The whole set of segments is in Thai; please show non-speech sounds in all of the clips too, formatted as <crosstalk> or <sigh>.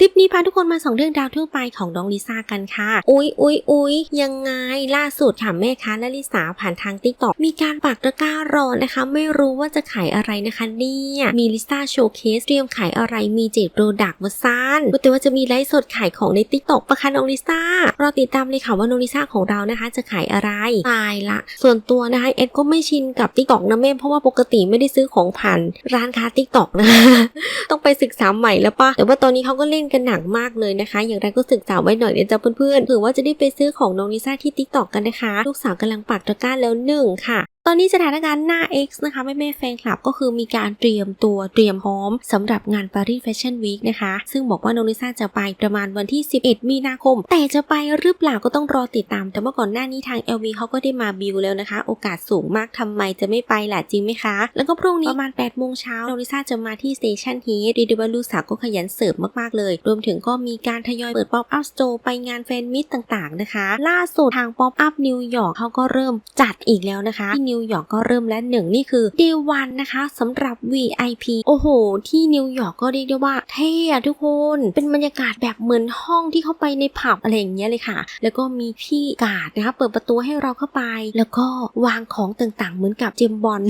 คลิปนี้พาทุกคนมาส่องเรื่องราวทั่วไปของน้องลิซ่ากันค่ะ อุ๊ยอุ๊ยอุ๊ยยังไงล่าสุดค่ะแม่ค้าและลิซ่าผ่านทางติ๊กต็อกมีการปักตะกร้ารอนะคะ ไม่รู้ว่าจะขายอะไรนะคะเนี่ยมีลิซ่าโชว์เคสเตรียมขายอะไรมีเจ็ดโปรดักต์มาซ่านแต่ว่าจะมีไลฟ์สดขายของในติ๊กต็อกประคะน้องลิซ่ารอติดตามเลยค่ะว่าน้องลิซ่าของเรานะคะ จะขายอะไรตายละส่วนตัวนะคะเอ็ดก็ไม่ชินกับติ๊กต็อกนะแม่เพราะว่าปกติไม่ได้ซื้อของผ่านร้านค้าติ๊กต็อกนะคะต้องไปศึกษาใหม่แล้วปะแต่ว่าตอนนี้เขาก็เล่นกันหนักมากเลยนะคะ อย่างไรก็ศึกษาไว้หน่อยนะจ๊ะเพื่อนๆเผื่อว่าจะได้ไปซื้อของน้องลิซ่าที่ติ๊กตอกกันนะคะ ลูกสาวกำลังปักตะกร้าแล้วหนึ่งค่ะ อนนี้สถานการณ์หน้า X นะคะแม่แม่แฟนคลับก็คือมีการเตรียมตัวเตรียมพร้อมสำหรับงาน Paris Fashion Week นะคะ ซึ่งบอกว่าโน้องลิซ่าจะไปประมาณวันที่ 11 มีนาคม แต่จะไปหรือเปล่าก็ต้องรอติดตาม แต่ว่าก่อนหน้านี้ทาง LV เขาก็ได้มาบิวแล้วนะคะ โอกาสสูงมากทำไมจะไม่ไปล่ะจริงไหมคะ แล้วก็พรุ่งนี้ประมาณ 8 โมงเช้าโน้องลิซ่าจะมาที่ Station Heat เรีด้ว่าลูกสาวก็ขยันเสิร์ฟมากๆเลย รวมถึงก็มีการทยอยเปิด Pop Up Store ไปงานแฟนมิตต่างๆนะคะ ล่าสุดทาง Pop Up นิวยอร์กเขาก็เริ่มจัดอีกแล้วนะคะที่นิววยอร์กก็เริ่มแล้วหนึ่งนี่คือ Day One นะคะสำหรับ VIP โอ้โห ที่นิวยอร์กก็เรียกได้ว่าเท่ทุกคนเป็นบรรยากาศแบบเหมือนห้องที่เข้าไปในผับอะไรอย่างเงี้ยเลยค่ะ แล้วก็มีพี่กาดนะคะเปิดประตูให้เราเข้าไป แล้วก็วางของต่างๆ เหมือนกับเจมบอล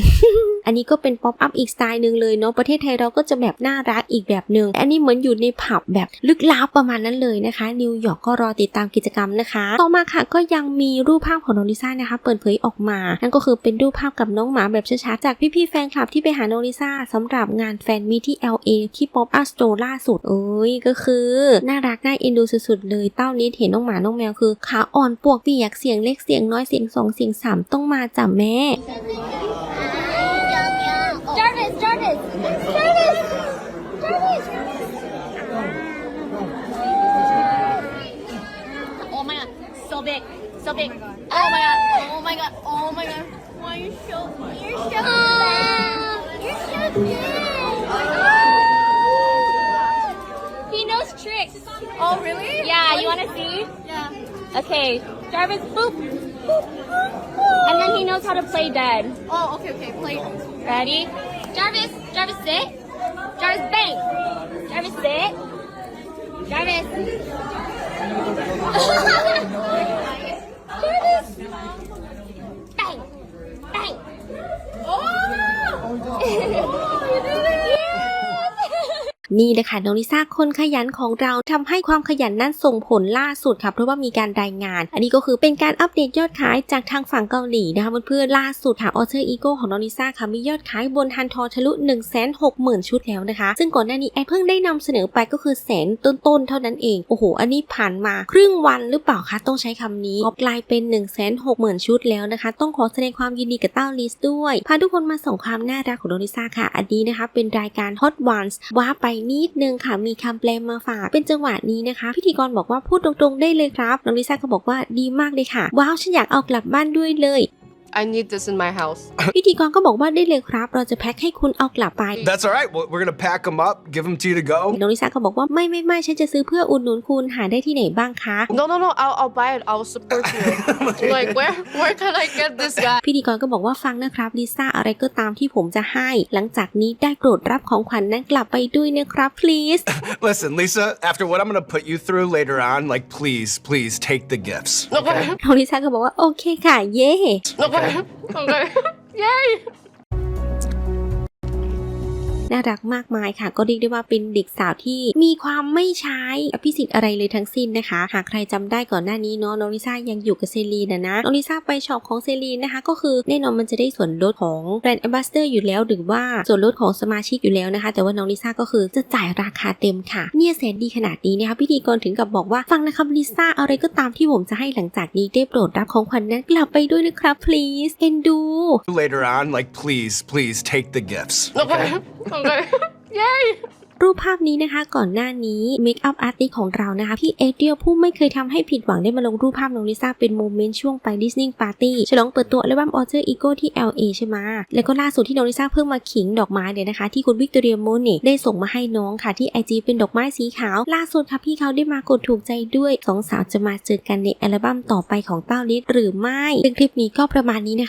อันนี้ก็เป็นป๊อปอัพอีกสไตล์หนึ่งเลยเนาะประเทศไทยเราก็จะแบบน่ารักอีกแบบหนึ่งอันนี้เหมือนอยู่ในผับแบบลึกลับประมาณนั้นเลยนะคะนิวยอร์กก็รอติดตามกิจกรรมนะคะ ต่อมาค่ะก็ยังมีรูปภาพของโนลิซ่านะคะ เปิดเผยออกมา นั่นก็คือเป็นรูภาพกับน้องหมาแบบช้าๆ จากพี่ๆแฟนคลับที่ไปหาโน้องลิซ่าสำหรับงานแฟนมีที่ LA ที่ Pop Up Store ล่าสุดเอ้ยก็คือ น่ารักน่าเอ็นดูสุดๆ เลยเต้านี้เห็นน้องหมาน้องแมวคือขาอ่อนปวกเปียกเสียงเล็กเสียงน้อยเสียงสองเสียงสามต้องมาจ้ะแม่ Jarvis, Jarvis, Jarvis, Jarvis. Oh my god, so big, so big. Oh my god, oh my god, oh my god. Why you so, you're so ah. big. You're so big. He knows tricks. Oh really? Yeah, you wanna see? Yeah. Okay, Jarvis, boop. And then he knows how to play dead. Oh, okay, okay. Play. Ready? Jarvis, Jarvis, sit. Jarvis, bang. Jarvis, sit. Jarvis. Jarvis. <laughs> นี่นะคะน้องลิซ่าคนขยันของเราทำให้ความขยันนั้นส่งผลล่าสุดค่ะเพราะว่ามีการรายงาน อันนี้ก็คือเป็นการอัปเดตยอดขายจากทางฝั่งเกาหลีนะคะเพื่อนๆล่าสุดค่ะออเ r อร์อีโก้ของน้องลิซ่าค่ะมียอดขายบนฮันทอทะลุ1 6 0 0 0 0 ชุดแล้วนะคะ ซึ่งก่อนหน้านี้แอดเพิ่งได้นำเสนอไปก็คือแสนต้นๆเท่านั้นเองโอ้โห อันนี้ผ่านมาครึ่งวันหรือเปล่าคะต้องใช้คำนี้ก็กลายเป็น 1 6 0 0 0 0 ชุดแล้วนะคะ ต้องขอแสดงความยินดีกับเต้าลิสด้วยพาทุกคนมาส่งความน่ารักของน้องลิซ่าค่ะ อันนี้นะคะเป็นรายการ Hot Ones ว่าไปนิดนึงค่ะมีคำแปลมาฝาก เป็นจังหวะนี้นะคะ พิธีกรบอกว่าพูดตรงๆได้เลยครับน้องลิซ่าก็บอกว่าดีมากเลยค่ะว้าวฉันอยากเอากลับบ้านด้วยเลย I need this in my house. พิธีกรก็บอกว่าได้เลยครับ เราจะแพ็คให้คุณเอากลับไป That's all right. Well, We're gonna pack them up, give them to you to go. น้องลิซ่าก็บอกว่าไม่ไม่ไม่ฉันจะซื้อเพื่ออุดหนุนคุณหาได้ที่ไหนบ้างคะ No, no, no. I'll, I'll buy it. I'll support you. like, where, where can I get this guy? พิธีกรก็บอกว่าฟังนะครับลิซ่าอะไรก็ตามที่ผมจะให้ หลังจากนี้ได้โปรดรับของขวัญนั้นกลับไปด้วยนะครับ please Listen, Lisa, after what I'm gonna put you through later on, like, please, please take the gifts. Okay. น้องลิซ่าก็บอกว่าโอเคค่ะเย่ Okay. Okay. Yay. น่ารักมากมายค่ะ ก็เรียกได้ว่าเป็นเด็กสาวที่มีความไม่ใช้อภิสิทธิ์อะไรเลยทั้งสิ้นนะคะ หากใครจำได้ก่อนหน้านี้เนาะน้องลิซ่ายังอยู่กับเซรีนนะนะน้องลิซ่าไปช็อปของเซรีนนะคะ ก็คือแน่นอนมันจะได้ส่วนลดของแบรนด์แอมบาสเดอร์อยู่แล้ว หรือว่าส่วนลดของสมาชิกอยู่แล้วนะคะ แต่ว่าน้องลิซ่าก็คือจะจ่ายราคาเต็มค่ะเนี่ยแสนดีขนาดนี้นะคะพิธีกรถึงกับบอกว่าฟังนะครับลิซ่าอะไรก็ตามที่ผมจะให้หลังจากนี้ได้โปรดรับของขวัญนั้นกลับไปด้วยนะครับ please เอ็นดู Later on, like, please, please take the gifts. Okay. Okay. Yay. รูปภาพนี้นะคะก่อนหน้านี้เมคอัพอาร์ติสของเรานะคะ พี่เอเดียผู้ไม่เคยทำให้ผิดหวังได้มาลงรูปภาพน้องลิซ่าเป็นโมเมนต์ช่วงไปดิสนีย์ปาร์ตี้ฉลองเปิดตัวอัลบั้มออเ r อร์อีโก้ที่ LA ใช่ไหมแล้วก็ล่าสุดที่น้องลิซ่าเพิ่งมาขิงดอกไม้เลยนะคะ ที่คุณวิกตอเรียโมเนกได้ส่งมาให้น้องค่ะที่ IG เป็นดอกไม้สีขาว ล่าสุดค่ะพี่เขาได้มากดถูกใจด้วยสองสาวจะมาเจอกันในอัลบั้มต่อไปของเต้าลิสหรือไม่ซึ่งคลิปนี้ก็ประมาณนี้นะคะ